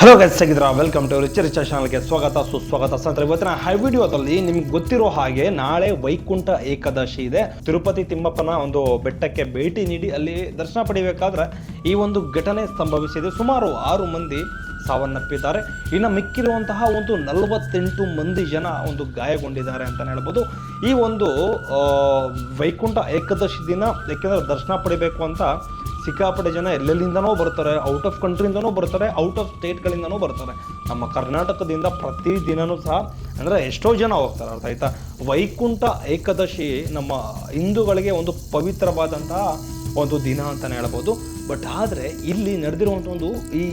Hello guys ಹೇಗಿದ್ರ welcome to rich ರಿಚ ಚಾನಲ್ಗೆ ಸ್ವಾಗತ, ಸುಸ್ವಾಗತ. ಸ್ನೇಹಿತರೆ, ಇವತ್ತಿನ ಹೈ ವಿಡಿಯೋದಲ್ಲಿ ನಿಮ್ಗೆ ಗೊತ್ತಿರೋ ಹಾಗೆ ನಾಳೆ ವೈಕುಂಠ ಏಕಾದಶಿ ಇದೆ. ತಿರುಪತಿ ತಿಮ್ಮಪ್ಪನ ಒಂದು ಬೆಟ್ಟಕ್ಕೆ ಭೇಟಿ ನೀಡಿ ಅಲ್ಲಿ ದರ್ಶನ ಪಡಿಬೇಕಾದ್ರೆ ಈ ಒಂದು ಘಟನೆ ಸಂಭವಿಸಿದೆ. ಸುಮಾರು ಆರು ಮಂದಿ ಸಾವನ್ನಪ್ಪಿದ್ದಾರೆ. ಇನ್ನು ಮಿಕ್ಕಿರುವಂತಹ ಒಂದು ನಲವತ್ತೆಂಟು ಮಂದಿ ಜನ ಒಂದು ಗಾಯಗೊಂಡಿದ್ದಾರೆ ಅಂತ ಹೇಳ್ಬೋದು. ಈ ಒಂದು ವೈಕುಂಠ ಏಕಾದಶಿ ದಿನ ಏಕೆಂದರೆ ದರ್ಶನ ಪಡಿಬೇಕು ಅಂತ ಸಿಕ್ಕಾಪಟ್ಟೆ ಜನ ಎಲ್ಲೆಲ್ಲಿಂದನೋ ಬರ್ತಾರೆ ಔಟ್ ಆಫ್ ಕಂಟ್ರಿಯಿಂದನೂ ಬರ್ತಾರೆ ಔಟ್ ಆಫ್ ಸ್ಟೇಟ್ಗಳಿಂದನೂ ಬರ್ತಾರೆ. ನಮ್ಮ ಕರ್ನಾಟಕದಿಂದ ಪ್ರತಿ ದಿನವೂ ಸಹ ಅಂದರೆ ಎಷ್ಟೋ ಜನ ಹೋಗ್ತಾರೆ, ಅರ್ಥ ಆಯ್ತಾ? ವೈಕುಂಠ ಏಕಾದಶಿ ನಮ್ಮ ಹಿಂದೂಗಳಿಗೆ ಒಂದು ಪವಿತ್ರವಾದಂತಹ ಒಂದು ದಿನ ಅಂತಲೇ ಹೇಳ್ಬೋದು. ಬಟ್ ಆದರೆ ಇಲ್ಲಿ ನಡೆದಿರುವಂಥ ಒಂದು ಈ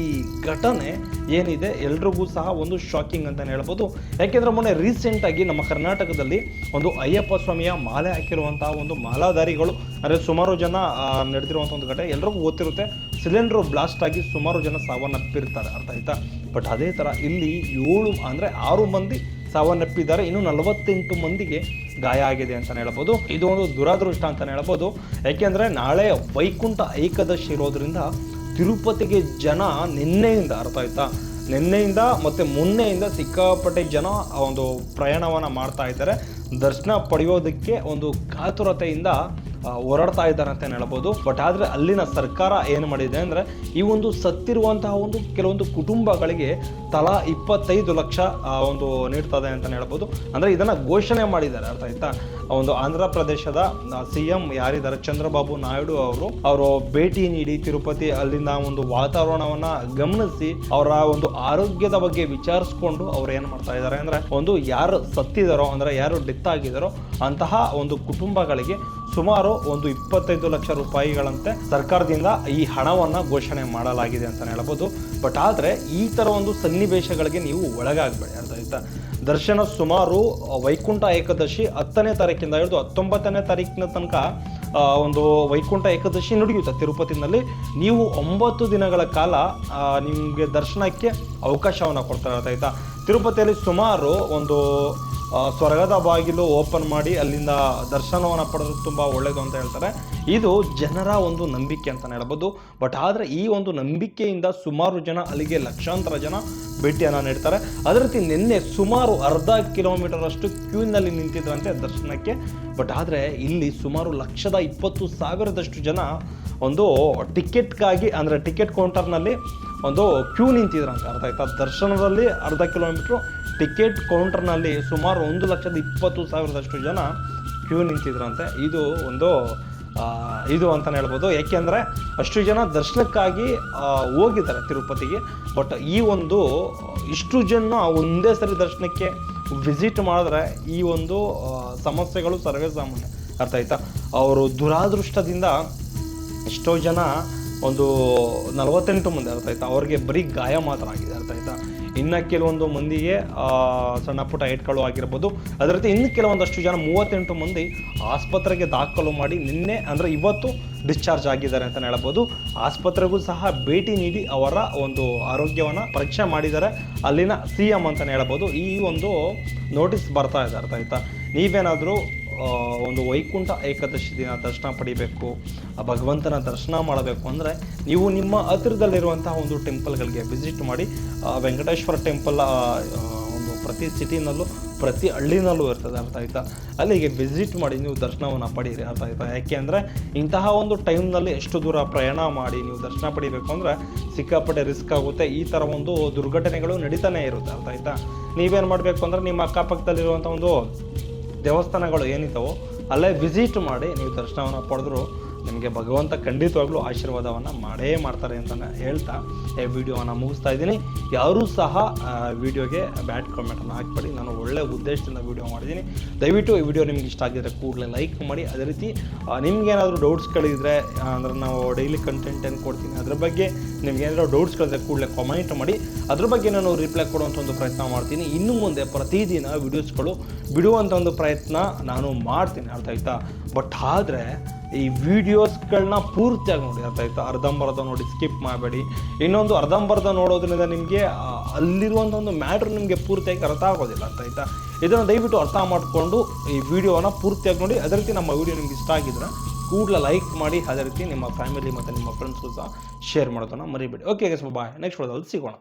ಘಟನೆ ಏನಿದೆ ಎಲ್ರಿಗೂ ಸಹ ಒಂದು ಶಾಕಿಂಗ್ ಅಂತಲೇ ಹೇಳ್ಬೋದು. ಯಾಕೆಂದರೆ ಮೊನ್ನೆ ರೀಸೆಂಟಾಗಿ ನಮ್ಮ ಕರ್ನಾಟಕದಲ್ಲಿ ಒಂದು ಅಯ್ಯಪ್ಪ ಸ್ವಾಮಿಯ ಮಾಲೆ ಹಾಕಿರುವಂತಹ ಒಂದು ಮಾಲಾಧಾರಿಗಳು, ಅಂದರೆ ಸುಮಾರು ಜನ ನಡೆದಿರುವಂಥ ಒಂದು ಘಟನೆ ಎಲ್ರಿಗೂ ಗೊತ್ತಿರುತ್ತೆ. ಸಿಲಿಂಡ್ರು ಬ್ಲಾಸ್ಟ್ ಆಗಿ ಸುಮಾರು ಜನ ಸಾವನ್ನಪ್ಪಿರ್ತಾರೆ, ಅರ್ಥ ಆಯ್ತಾ? ಬಟ್ ಅದೇ ಥರ ಇಲ್ಲಿ ಏಳು, ಅಂದರೆ ಆರು ಮಂದಿ ಸಾವನ್ನಪ್ಪಿದ್ದಾರೆ. ಇನ್ನು ನಲವತ್ತೆಂಟು ಮಂದಿಗೆ ಗಾಯ ಆಗಿದೆ ಅಂತಲೇ ಹೇಳ್ಬೋದು. ಇದು ಒಂದು ದುರಾದೃಷ್ಟ ಅಂತಲೇ ಹೇಳ್ಬೋದು. ಯಾಕೆಂದರೆ ನಾಳೆ ವೈಕುಂಠ ಏಕಾದಶಿ ಇರೋದ್ರಿಂದ ತಿರುಪತಿಗೆ ಜನ ನಿನ್ನೆಯಿಂದ ಅರ್ಥ ಆಯ್ತಾ? ನಿನ್ನೆಯಿಂದ ಮತ್ತು ಮೊನ್ನೆಯಿಂದ ಸಿಕ್ಕಾಪಟ್ಟೆ ಜನ ಒಂದು ಪ್ರಯಾಣವನ್ನು ಮಾಡ್ತಾ ಇದ್ದಾರೆ. ದರ್ಶನ ಪಡೆಯೋದಕ್ಕೆ ಒಂದು ಕಾತುರತೆಯಿಂದ ಹೋರಾಡ್ತಾ ಇದ್ದಾರೆ ಅಂತ ಹೇಳ್ಬೋದು? ಬಟ್ ಆದರೆ ಅಲ್ಲಿನ ಸರ್ಕಾರ ಏನು ಮಾಡಿದೆ ಅಂದರೆ, ಈ ಒಂದು ಸತ್ತಿರುವಂತಹ ಒಂದು ಕೆಲವೊಂದು ಕುಟುಂಬಗಳಿಗೆ ತಲಾ ಇಪ್ಪತ್ತೈದು ಲಕ್ಷ ಒಂದು ನೀಡ್ತದೆ ಅಂತ ಹೇಳ್ಬೋದು. ಅಂದರೆ ಇದನ್ನು ಘೋಷಣೆ ಮಾಡಿದ್ದಾರೆ, ಅರ್ಥ ಆಯ್ತಾ? ಒಂದು ಆಂಧ್ರ ಪ್ರದೇಶದ ಸಿ ಎಂ ಯಾರಿದ್ದಾರೆ? ಚಂದ್ರಬಾಬು ನಾಯ್ಡು ಅವರು ಅವರು ಭೇಟಿ ನೀಡಿ ತಿರುಪತಿ ಅಲ್ಲಿನ ಒಂದು ವಾತಾವರಣವನ್ನ ಗಮನಿಸಿ, ಅವರ ಒಂದು ಆರೋಗ್ಯದ ಬಗ್ಗೆ ವಿಚಾರಿಸ್ಕೊಂಡು ಅವ್ರು ಏನು ಮಾಡ್ತಾ ಇದ್ದಾರೆ ಅಂದ್ರೆ, ಒಂದು ಯಾರು ಸತ್ತಿದಾರೋ, ಅಂದ್ರೆ ಯಾರು ಡೆತ್ ಆಗಿದಾರೋ, ಅಂತಹ ಒಂದು ಕುಟುಂಬಗಳಿಗೆ ಸುಮಾರು ಒಂದು ಇಪ್ಪತ್ತೈದು ಲಕ್ಷ ರೂಪಾಯಿಗಳಂತೆ ಸರ್ಕಾರದಿಂದ ಈ ಹಣವನ್ನು ಘೋಷಣೆ ಮಾಡಲಾಗಿದೆ ಅಂತ ಹೇಳ್ಬೋದು. ಬಟ್ ಆದರೆ ಈ ಥರ ಒಂದು ಸನ್ನಿವೇಶಗಳಿಗೆ ನೀವು ಒಳಗಾಗಬೇಡಿ ಅರ್ಥ ಆಯ್ತಾ ದರ್ಶನ ಸುಮಾರು ವೈಕುಂಠ ಏಕಾದಶಿ ಹತ್ತನೇ ತಾರೀಕಿಂದ ಹಿಡಿದು ಹತ್ತೊಂಬತ್ತನೇ ತಾರೀಕಿನ ತನಕ ಒಂದು ವೈಕುಂಠ ಏಕಾದಶಿ ನಡೆಯುತ್ತೆ ತಿರುಪತಿನಲ್ಲಿ. ನೀವು ಒಂಬತ್ತು ದಿನಗಳ ಕಾಲ ನಿಮಗೆ ದರ್ಶನಕ್ಕೆ ಅವಕಾಶವನ್ನು ಕೊಡ್ತಾರೆ ಆಯ್ತಾ ತಿರುಪತಿಯಲ್ಲಿ ಸುಮಾರು ಒಂದು ಸ್ವರ್ಗದ ಬಾಗಿಲು ಓಪನ್ ಮಾಡಿ ಅಲ್ಲಿಂದ ದರ್ಶನವನ್ನು ಪಡೆದು ತುಂಬ ಒಳ್ಳೆಯದು ಅಂತ ಹೇಳ್ತಾರೆ. ಇದು ಜನರ ಒಂದು ನಂಬಿಕೆ ಅಂತಲೇ ಹೇಳ್ಬೋದು. ಬಟ್ ಆದರೆ ಈ ಒಂದು ನಂಬಿಕೆಯಿಂದ ಸುಮಾರು ಜನ ಅಲ್ಲಿಗೆ ಲಕ್ಷಾಂತರ ಜನ ಭೇಟಿಯನ್ನು ನೀಡ್ತಾರೆ. ಅದೇ ರೀತಿ ನಿನ್ನೆ ಸುಮಾರು ಅರ್ಧ ಕಿಲೋಮೀಟರ್ ಅಷ್ಟು ಕ್ಯೂನಲ್ಲಿ ನಿಂತಿದ್ರಂತೆ ದರ್ಶನಕ್ಕೆ. ಬಟ್ ಆದರೆ ಇಲ್ಲಿ ಸುಮಾರು ಲಕ್ಷದ ಇಪ್ಪತ್ತು ಸಾವಿರದಷ್ಟು ಜನ ಒಂದು ಟಿಕೆಟ್ಗಾಗಿ ಅಂದರೆ ಟಿಕೆಟ್ ಕೌಂಟರ್ನಲ್ಲಿ ಒಂದು ಕ್ಯೂ ನಿಂತಿದ್ರಂತೆ. ಅರ್ಧ ಆಯ್ತಾ? ದರ್ಶನದಲ್ಲಿ ಅರ್ಧ ಕಿಲೋಮೀಟ್ರು ಟಿಕೆಟ್ ಕೌಂಟರ್ನಲ್ಲಿ ಸುಮಾರು ಒಂದು ಲಕ್ಷದ ಇಪ್ಪತ್ತು ಸಾವಿರದಷ್ಟು ಜನ ಕ್ಯೂ ನಿಂತಿದ್ರಂತೆ. ಇದು ಒಂದು ಇದು ಅಂತಲೇ ಹೇಳ್ಬೋದು. ಏಕೆಂದರೆ ಅಷ್ಟು ಜನ ದರ್ಶನಕ್ಕಾಗಿ ಹೋಗಿದ್ದಾರೆ ತಿರುಪತಿಗೆ. ಬಟ್ ಈ ಒಂದು, ಇಷ್ಟು ಜನ ಒಂದೇ ಸರಿ ದರ್ಶನಕ್ಕೆ ವಿಸಿಟ್ ಮಾಡಿದ್ರೆ ಈ ಒಂದು ಸಮಸ್ಯೆಗಳು ಸರ್ವೇ ಸಾಮಾನ್ಯ. ಅರ್ಥ ಆಯ್ತಾ? ಅವರು ದುರಾದೃಷ್ಟದಿಂದ ಎಷ್ಟೋ ಜನ ಒಂದು ನಲವತ್ತೆಂಟು ಮಂದಿ, ಅರ್ಥ ಆಯ್ತಾ? ಅವ್ರಿಗೆ ಬರೀ ಗಾಯ ಮಾತ್ರ ಆಗಿದೆ, ಅರ್ಥ ಆಯ್ತಾ? ಇನ್ನು ಕೆಲವೊಂದು ಮಂದಿಗೆ ಸಣ್ಣ ಪುಟ್ಟ ಏಟ್ಗಳು ಆಗಿರ್ಬೋದು. ಅದೇ ರೀತಿ ಇನ್ನು ಕೆಲವೊಂದಷ್ಟು ಜನ ಮೂವತ್ತೆಂಟು ಮಂದಿ ಆಸ್ಪತ್ರೆಗೆ ದಾಖಲು ಮಾಡಿ ನಿನ್ನೆ ಅಂದರೆ ಇವತ್ತು ಡಿಸ್ಚಾರ್ಜ್ ಆಗಿದ್ದಾರೆ ಅಂತ ಹೇಳ್ಬೋದು. ಆಸ್ಪತ್ರೆಗೂ ಸಹ ಭೇಟಿ ನೀಡಿ ಅವರ ಒಂದು ಆರೋಗ್ಯವನ್ನು ಪರೀಕ್ಷೆ ಮಾಡಿದ್ದಾರೆ. ಅಲ್ಲಿನ ಸಿ ಎಂ ಅಂತಲೇ ಹೇಳ್ಬೋದು. ಈ ಒಂದು ನೋಟಿಸ್ ಬರ್ತಾ ಇದೆ, ಅರ್ಥ ಆಯ್ತಾ? ನೀವೇನಾದರೂ ಒಂದು ವೈಕುಂಠ ಏಕಾದಶಿ ದಿನ ದರ್ಶನ ಪಡಿಬೇಕು, ಆ ಭಗವಂತನ ದರ್ಶನ ಮಾಡಬೇಕು ಅಂದರೆ ನೀವು ನಿಮ್ಮ ಹತ್ತಿರದಲ್ಲಿರುವಂತಹ ಒಂದು ಟೆಂಪಲ್ಗಳಿಗೆ ವಿಸಿಟ್ ಮಾಡಿ ವೆಂಕಟೇಶ್ವರ ಟೆಂಪಲ್ ಒಂದು ಪ್ರತಿ ಸಿಟಿನಲ್ಲೂ, ಪ್ರತಿ ಹಳ್ಳಿನಲ್ಲೂ ಇರ್ತದೆ ಅರ್ಥ ಆಯ್ತಾ? ಅಲ್ಲಿಗೆ ವಿಸಿಟ್ ಮಾಡಿ ನೀವು ದರ್ಶನವನ್ನು ಪಡೀರಿ ಅರ್ಥ ಆಯ್ತಾ? ಯಾಕೆ ಅಂದರೆ ಇಂತಹ ಒಂದು ಟೈಮ್ನಲ್ಲಿ ಎಷ್ಟು ದೂರ ಪ್ರಯಾಣ ಮಾಡಿ ನೀವು ದರ್ಶನ ಪಡಿಬೇಕು ಅಂದರೆ ಸಿಕ್ಕಾಪಟ್ಟೆ ರಿಸ್ಕ್ ಆಗುತ್ತೆ, ಈ ಥರ ಒಂದು ದುರ್ಘಟನೆಗಳು ನಡೀತಾನೆ ಇರುತ್ತೆ ಅರ್ಥ ಆಯ್ತಾ? ನೀವೇನು ಮಾಡಬೇಕು ಅಂದರೆ ನಿಮ್ಮ ಅಕ್ಕಪಕ್ಕದಲ್ಲಿರುವಂಥ ಒಂದು ದೇವಸ್ಥಾನಗಳು ಏನಿದ್ದಾವೋ ಅಲ್ಲೇ ವಿಸಿಟ್ ಮಾಡಿ ನೀವು ದರ್ಶನವನ್ನು ಪಡೆದ್ರು ನಿಮಗೆ ಭಗವಂತ ಖಂಡಿತವಾಗ್ಲೂ ಆಶೀರ್ವಾದವನ್ನು ಮಾಡೇ ಮಾಡ್ತಾರೆ ಅಂತ ಹೇಳ್ತಾ ಈ ವಿಡಿಯೋವನ್ನು ಮುಗಿಸ್ತಾ ಇದ್ದೀನಿ. ಯಾರೂ ಸಹ ವಿಡಿಯೋಗೆ ಬ್ಯಾಡ್ ಕಾಮೆಂಟನ್ನು ಹಾಕ್ಬೇಡಿ. ನಾನು ಒಳ್ಳೆ ಉದ್ದೇಶದಿಂದ ವಿಡಿಯೋ ಮಾಡಿದ್ದೀನಿ. ದಯವಿಟ್ಟು ಈ ವಿಡಿಯೋ ನಿಮ್ಗೆ ಇಷ್ಟ ಆಗಿದ್ರೆ ಕೂಡಲೇ ಲೈಕ್ ಮಾಡಿ. ಅದೇ ರೀತಿ ನಿಮ್ಗೇನಾದರೂ ಡೌಟ್ಸ್ಗಳಿದ್ರೆ ಅಂದರೆ ನಾವು ಡೈಲಿ ಕಂಟೆಂಟ್ ಏನು ಕೊಡ್ತೀನಿ ಅದ್ರ ಬಗ್ಗೆ ನಿಮ್ಗೇನಾದರೂ ಡೌಟ್ಸ್ಗಳಿದ್ರೆ ಕೂಡಲೇ ಕಾಮೆಂಟ್ ಮಾಡಿ. ಅದ್ರ ಬಗ್ಗೆ ನಾನು ರಿಪ್ಲೈ ಕೊಡುವಂಥ ಒಂದು ಪ್ರಯತ್ನ ಮಾಡ್ತೀನಿ. ಇನ್ನು ಮುಂದೆ ಪ್ರತಿದಿನ ವಿಡಿಯೋಸ್ಗಳು ಬಿಡುವಂಥ ಒಂದು ಪ್ರಯತ್ನ ನಾನು ಮಾಡ್ತೀನಿ. ಅರ್ಥ ಆಯ್ತಾ? ಬಟ್ ಆದರೆ ಈ ವಿಡಿಯೋಸ್ಗಳನ್ನ ಪೂರ್ತಿಯಾಗಿ ನೋಡಿ, ಅರ್ಥ ಅರ್ಧಂಬರ್ಧ ನೋಡಿ ಸ್ಕಿಪ್ ಮಾಡಬೇಡಿ. ಇನ್ನೊಂದು ಅರ್ಧಂಬರ್ಧ ನೋಡೋದ್ರಿಂದ ನಿಮಗೆ ಅಲ್ಲಿರುವಂಥ ಒಂದು ಮ್ಯಾಟ್ರ್ ನಿಮಗೆ ಪೂರ್ತಿಯಾಗಿ ಅರ್ಥ ಆಗೋದಿಲ್ಲ, ಅರ್ಥ ಆಯ್ತಾ? ಇದನ್ನು ದಯವಿಟ್ಟು ಅರ್ಥ ಮಾಡಿಕೊಂಡು ಈ ವಿಡಿಯೋನ ಪೂರ್ತಿಯಾಗಿ ನೋಡಿ. ಅದೇ ರೀತಿ ನಮ್ಮ ವಿಡಿಯೋ ನಿಮ್ಗೆ ಇಷ್ಟ ಆಗಿದ್ರೆ ಕೂಡಲೇ ಲೈಕ್ ಮಾಡಿ, ಅದೇ ರೀತಿ ನಿಮ್ಮ ಫ್ಯಾಮಿಲಿ ಮತ್ತು ನಿಮ್ಮ ಫ್ರೆಂಡ್ಸ್ಗೂ ಸಹ ಶೇರ್ ಮಾಡೋದನ್ನು ಮರಿಬೇಡಿ. ಓಕೆ ಬಾಯ್ ನೆಕ್ಸ್ಟ್ ವಿಡಿಯೋದಲ್ಲಿ ಸಿಗೋಣ.